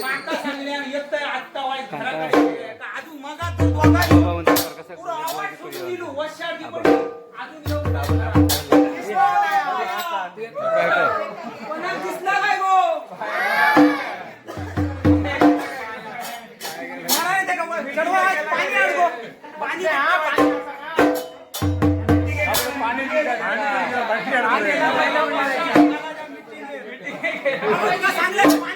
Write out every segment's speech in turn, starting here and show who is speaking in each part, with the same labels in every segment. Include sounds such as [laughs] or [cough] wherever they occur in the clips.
Speaker 1: माका सांगल्या येत आत्ता वाईट घरात अजून मगा तू दोघा पुरा आवाज सोडून दिलो वर्षा दिवस अजून येऊन लागला कोणाला दिसला काय गो पाणी हा पाणी पाणी पाणी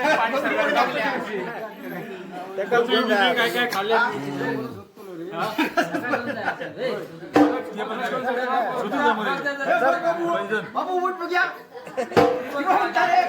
Speaker 1: [laughs]
Speaker 2: बाबू उठ बघ्या. तिकडं उठा रे,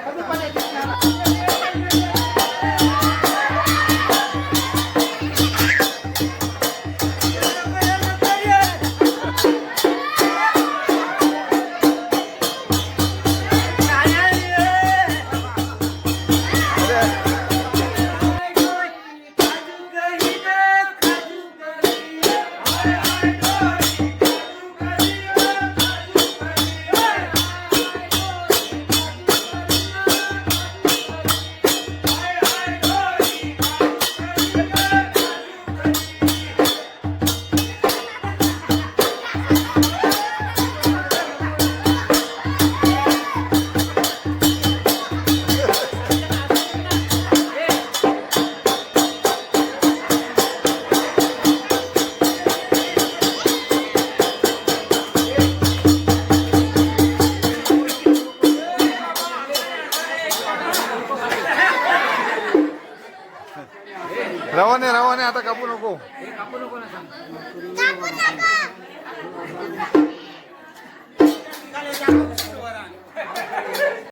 Speaker 3: रवाने रवाने आता
Speaker 4: कापू नको.